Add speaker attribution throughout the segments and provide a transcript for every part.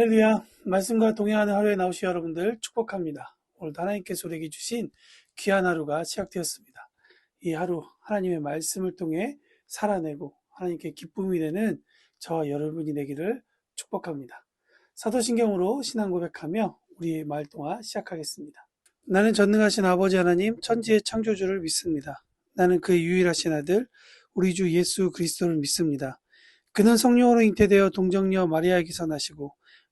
Speaker 1: 할렐루야. 말씀과 동행하는 하루에 나오시 여러분들 축복합니다. 오늘도 하나님께서 우리에게 주신 귀한 하루가 시작되었습니다. 이 하루 하나님의 말씀을 통해 살아내고 하나님께 기쁨이 되는 저와 여러분이 되기를 축복합니다. 사도신경으로 신앙 고백하며 우리의 말 동안 시작하겠습니다. 나는 전능하신 아버지 하나님 천지의 창조주를 믿습니다. 나는 그의 유일하신 아들 우리 주 예수 그리스도를 믿습니다. 그는 성령으로 잉태되어 동정녀 마리아에게서 나시고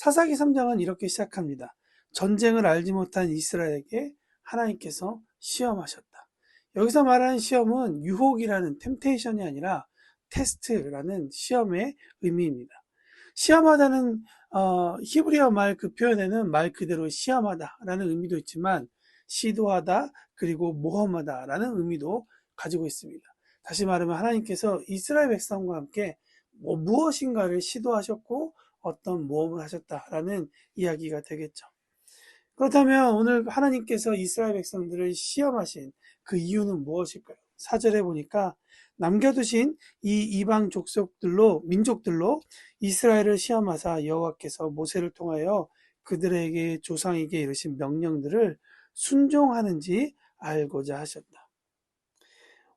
Speaker 1: 사사기 3장은 이렇게 시작합니다. 전쟁을 알지 못한 이스라엘에게 하나님께서 시험하셨다. 여기서 말하는 시험은 유혹이라는 템테이션이 아니라 테스트라는 시험의 의미입니다. 시험하다는 어, 히브리어 말 그 표현에는 말 그대로 시험하다라는 의미도 있지만 시도하다 그리고 모험하다라는 의미도 가지고 있습니다. 다시 말하면 하나님께서 이스라엘 백성과 함께 뭐 무엇인가를 시도하셨고 어떤 모험을 하셨다라는 이야기가 되겠죠. 그렇다면 오늘 하나님께서 이스라엘 백성들을 시험하신 그 이유는 무엇일까요? 사절에 보니까 남겨두신 이 이방 족속들로 민족들로 이스라엘을 시험하사 여호와께서 모세를 통하여 그들에게 조상에게 이르신 명령들을 순종하는지 알고자 하셨다.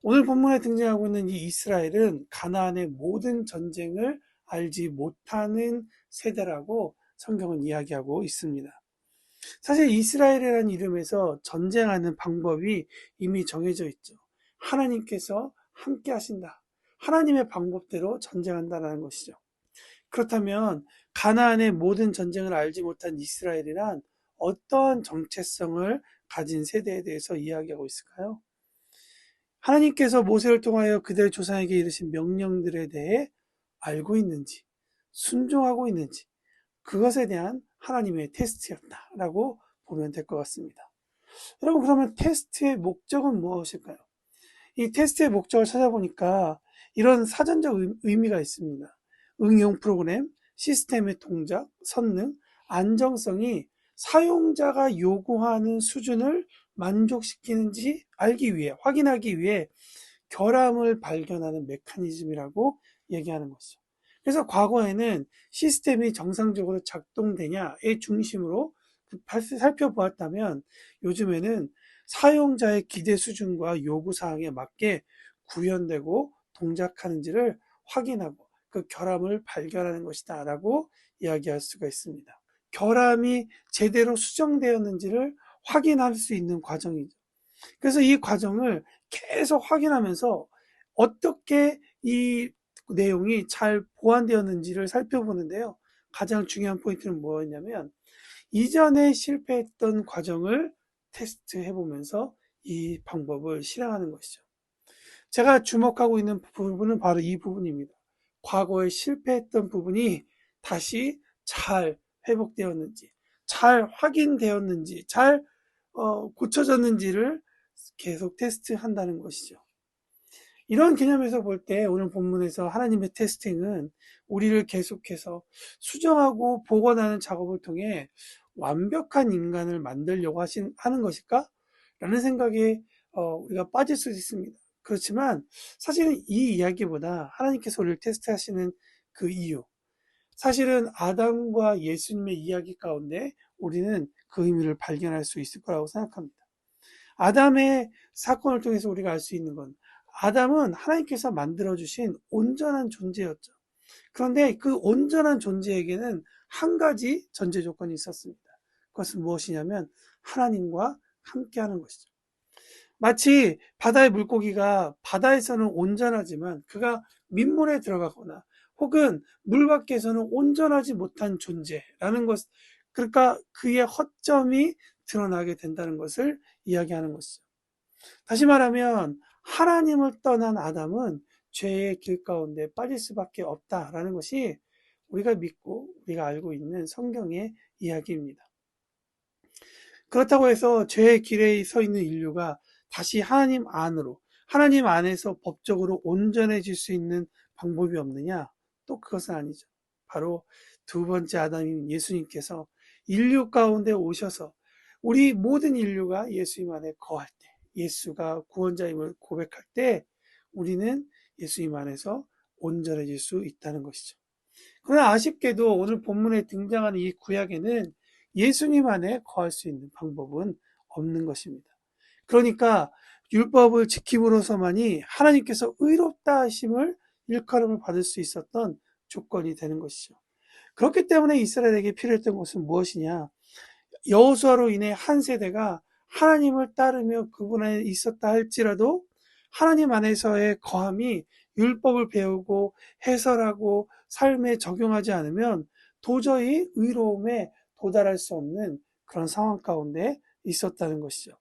Speaker 1: 오늘 본문에 등장하고 있는 이 이스라엘은 가나안의 모든 전쟁을 알지 못하는 세대라고 성경은 이야기하고 있습니다. 사실 이스라엘이라는 이름에서 전쟁하는 방법이 이미 정해져 있죠. 하나님께서 함께 하신다. 하나님의 방법대로 전쟁한다는 것이죠. 그렇다면 가나안의 모든 전쟁을 알지 못한 이스라엘이란 어떠한 정체성을 가진 세대에 대해서 이야기하고 있을까요? 하나님께서 모세를 통하여 그들의 조상에게 이르신 명령들에 대해 알고 있는지, 순종하고 있는지, 그것에 대한 하나님의 테스트였다라고 보면 될 것 같습니다. 여러분, 그러면 테스트의 목적은 무엇일까요? 이 테스트의 목적을 찾아보니까 이런 사전적 의미가 있습니다. 응용 프로그램, 시스템의 동작, 선능, 안정성이 사용자가 요구하는 수준을 만족시키는지 알기 위해, 확인하기 위해 결함을 발견하는 메커니즘이라고 얘기하는 것이죠. 그래서 과거에는 시스템이 정상적으로 작동되냐의 중심으로 그 살펴보았다면 요즘에는 사용자의 기대 수준과 요구 사항에 맞게 구현되고 동작하는지를 확인하고 그 결함을 발견하는 것이다 라고 이야기할 수가 있습니다. 결함이 제대로 수정되었는지를 확인할 수 있는 과정이죠. 그래서 이 과정을 계속 확인하면서 어떻게 이 내용이 잘 보완되었는지를 살펴보는데요. 가장 중요한 포인트는 뭐였냐면 이전에 실패했던 과정을 테스트해 보면서 이 방법을 실행하는 것이죠. 제가 주목하고 있는 부분은 바로 이 부분입니다. 과거에 실패했던 부분이 다시 잘 회복되었는지, 잘 확인되었는지, 잘 어, 고쳐졌는지를 계속 테스트한다는 것이죠. 이런 개념에서 볼 때 오늘 본문에서 하나님의 테스팅은 우리를 계속해서 수정하고 복원하는 작업을 통해 완벽한 인간을 만들려고 하신, 하는 것일까? 라는 생각에 어, 우리가 빠질 수도 있습니다. 그렇지만 사실은 이 이야기보다 하나님께서 우리를 테스트하시는 그 이유, 사실은 아담과 예수님의 이야기 가운데 우리는 그 의미를 발견할 수 있을 거라고 생각합니다. 아담의 사건을 통해서 우리가 알 수 있는 건 아담은 하나님께서 만들어주신 온전한 존재였죠. 그런데 그 온전한 존재에게는 한 가지 전제 조건이 있었습니다. 그것은 무엇이냐면 하나님과 함께하는 것이죠. 마치 바다의 물고기가 바다에서는 온전하지만 그가 민물에 들어가거나 혹은 물 밖에서는 온전하지 못한 존재라는 것, 그러니까 그의 허점이 드러나게 된다는 것을 이야기하는 것이죠. 다시 말하면 하나님을 떠난 아담은 죄의 길 가운데 빠질 수밖에 없다라는 것이 우리가 믿고 우리가 알고 있는 성경의 이야기입니다. 그렇다고 해서 죄의 길에 서 있는 인류가 다시 하나님 안으로, 하나님 안에서 법적으로 온전해질 수 있는 방법이 없느냐? 또 그것은 아니죠. 바로 두 번째 아담인 예수님께서 인류 가운데 오셔서 우리 모든 인류가 예수님 안에 거할 때, 예수가 구원자임을 고백할 때 우리는 예수님 안에서 온전해질 수 있다는 것이죠. 그러나 아쉽게도 오늘 본문에 등장하는 이 구약에는 예수님 안에 거할 수 있는 방법은 없는 것입니다. 그러니까 율법을 지킴으로서만이 하나님께서 의롭다 하심을 일컬음을 받을 수 있었던 조건이 되는 것이죠. 그렇기 때문에 이스라엘에게 필요했던 것은 무엇이냐? 여호수아로 인해 한 세대가 하나님을 따르며 그분 안에 있었다 할지라도 하나님 안에서의 거함이 율법을 배우고 해설하고 삶에 적용하지 않으면 도저히 의로움에 도달할 수 없는 그런 상황 가운데 있었다는 것이죠.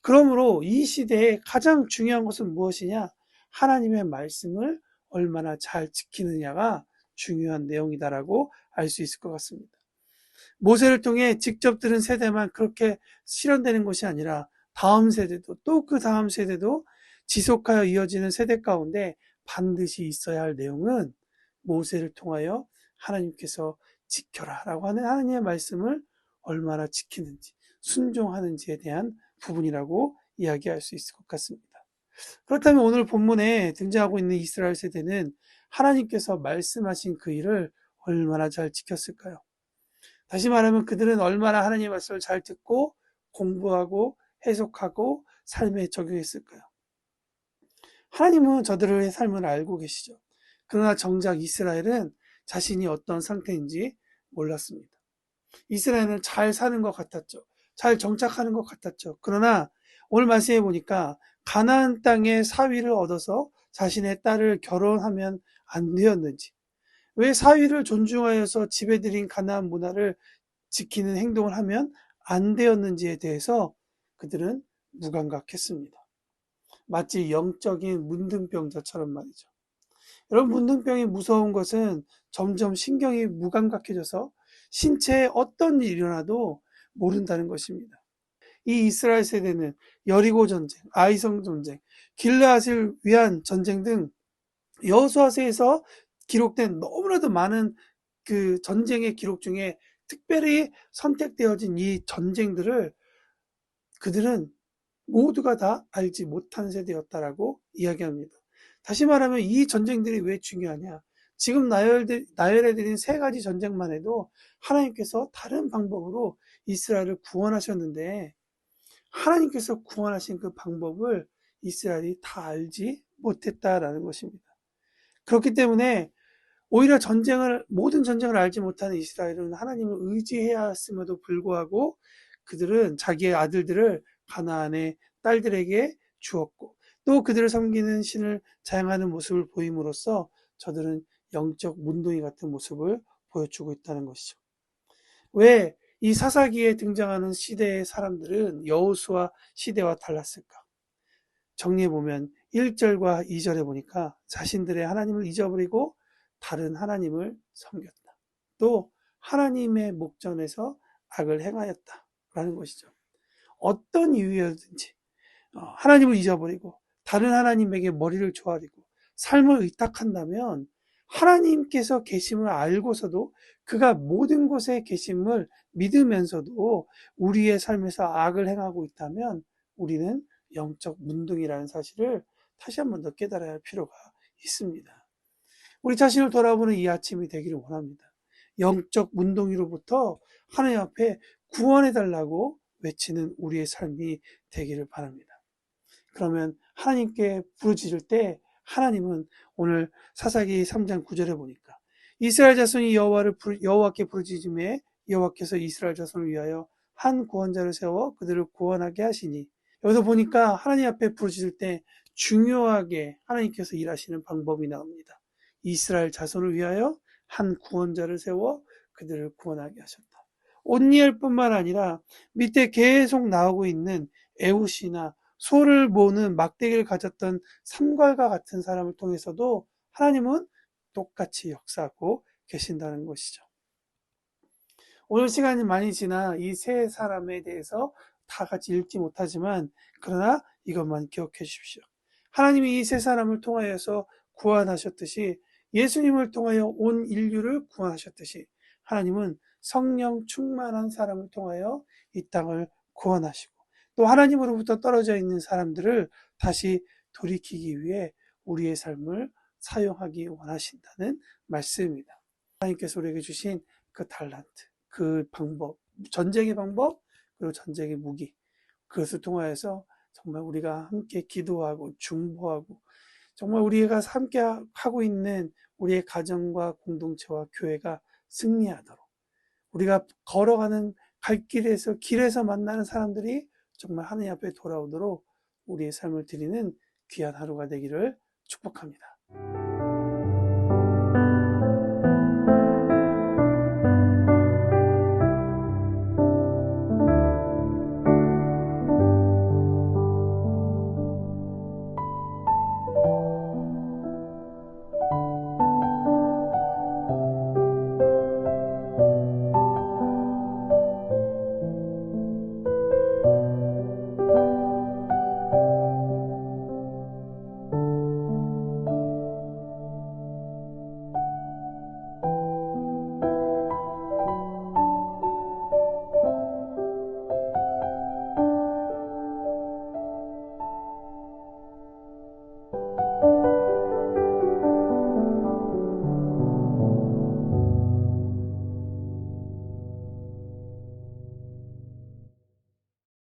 Speaker 1: 그러므로 이 시대에 가장 중요한 것은 무엇이냐? 하나님의 말씀을 얼마나 잘 지키느냐가 중요한 내용이다라고 알 수 있을 것 같습니다. 모세를 통해 직접 들은 세대만 그렇게 실현되는 것이 아니라 다음 세대도 또 그 다음 세대도 지속하여 이어지는 세대 가운데 반드시 있어야 할 내용은 모세를 통하여 하나님께서 지켜라 라고 하는 하나님의 말씀을 얼마나 지키는지 순종하는지에 대한 부분이라고 이야기할 수 있을 것 같습니다. 그렇다면 오늘 본문에 등장하고 있는 이스라엘 세대는 하나님께서 말씀하신 그 일을 얼마나 잘 지켰을까요? 다시 말하면 그들은 얼마나 하나님의 말씀을 잘 듣고 공부하고 해석하고 삶에 적용했을까요? 하나님은 저들의 삶을 알고 계시죠. 그러나 정작 이스라엘은 자신이 어떤 상태인지 몰랐습니다. 이스라엘은 잘 사는 것 같았죠. 잘 정착하는 것 같았죠. 그러나 오늘 말씀해 보니까 가나안 땅의 사위를 얻어서 자신의 딸을 결혼하면 안 되었는지, 왜 사위를 존중하여서 들인 가나안 문화를 지키는 행동을 하면 안 되었는지에 대해서 그들은 무감각했습니다. 마치 영적인 문둥병자처럼 말이죠. 여러분, 문둥병이 무서운 것은 점점 신경이 무감각해져서 신체에 어떤 일이 일어나도 모른다는 것입니다. 이 이스라엘 세대는 여리고 전쟁, 아이성 전쟁, 길라앗을 위한 전쟁 등 여호수아서에서 기록된 너무나도 많은 그 전쟁의 기록 중에 특별히 선택되어진 이 전쟁들을 그들은 모두가 다 알지 못한 세대였다라고 이야기합니다. 다시 말하면 이 전쟁들이 왜 중요하냐? 지금 나열해드린 세 가지 전쟁만 해도 하나님께서 다른 방법으로 이스라엘을 구원하셨는데 하나님께서 구원하신 그 방법을 이스라엘이 다 알지 못했다라는 것입니다. 그렇기 때문에 오히려 전쟁을 모든 전쟁을 알지 못하는 이스라엘은 하나님을 의지해야 했음에도 불구하고 그들은 자기의 아들들을 가나안의 딸들에게 주었고 또 그들을 섬기는 신을 자양하는 모습을 보임으로써 저들은 영적 문동이 같은 모습을 보여주고 있다는 것이죠. 왜 이 사사기에 등장하는 시대의 사람들은 여호수아 시대와 달랐을까? 정리해 보면 1절과 2절에 보니까 자신들의 하나님을 잊어버리고 다른 하나님을 섬겼다. 또 하나님의 목전에서 악을 행하였다 라는 것이죠. 어떤 이유였든지 어, 하나님을 잊어버리고 다른 하나님에게 머리를 조아리고 삶을 의탁한다면 하나님께서 계심을 알고서도 그가 모든 곳에 계심을 믿으면서도 우리의 삶에서 악을 행하고 있다면 우리는 영적 문둥이라는 사실을 다시 한 번 더 깨달아야 할 필요가 있습니다. 우리 자신을 돌아보는 이 아침이 되기를 원합니다. 영적 문동이로부터 하나님 앞에 구원해 달라고 외치는 우리의 삶이 되기를 바랍니다. 그러면 하나님께 부르짖을 때 하나님은 오늘 사사기 3장 9절에 보니까 이스라엘 자손이 여호와를 여호와께 부르짖음에 여호와께서 이스라엘 자손을 위하여 한 구원자를 세워 그들을 구원하게 하시니 여기서 보니까 하나님 앞에 부르짖을 때 중요하게 하나님께서 일하시는 방법이 나옵니다. 이스라엘 자손을 위하여 한 구원자를 세워 그들을 구원하게 하셨다. 온니엘뿐만 아니라 밑에 계속 나오고 있는 에우시나 소를 모는 막대기를 가졌던 삼괄과 같은 사람을 통해서도 하나님은 똑같이 역사하고 계신다는 것이죠. 오늘 시간이 많이 지나 이 세 사람에 대해서 다 같이 읽지 못하지만 그러나 이것만 기억해 주십시오. 하나님이 이 세 사람을 통하여서 구원하셨듯이 예수님을 통하여 온 인류를 구원하셨듯이 하나님은 성령 충만한 사람을 통하여 이 땅을 구원하시고 또 하나님으로부터 떨어져 있는 사람들을 다시 돌이키기 위해 우리의 삶을 사용하기 원하신다는 말씀입니다. 하나님께서 우리에게 주신 그 달란트, 그 방법, 전쟁의 방법, 그리고 전쟁의 무기, 그것을 통하여서 정말 우리가 함께 기도하고 중보하고 정말 우리가 함께 하고 있는 우리의 가정과 공동체와 교회가 승리하도록 우리가 걸어가는 갈 길에서 길에서 만나는 사람들이 정말 하나님 앞에 돌아오도록 우리의 삶을 드리는 귀한 하루가 되기를 축복합니다.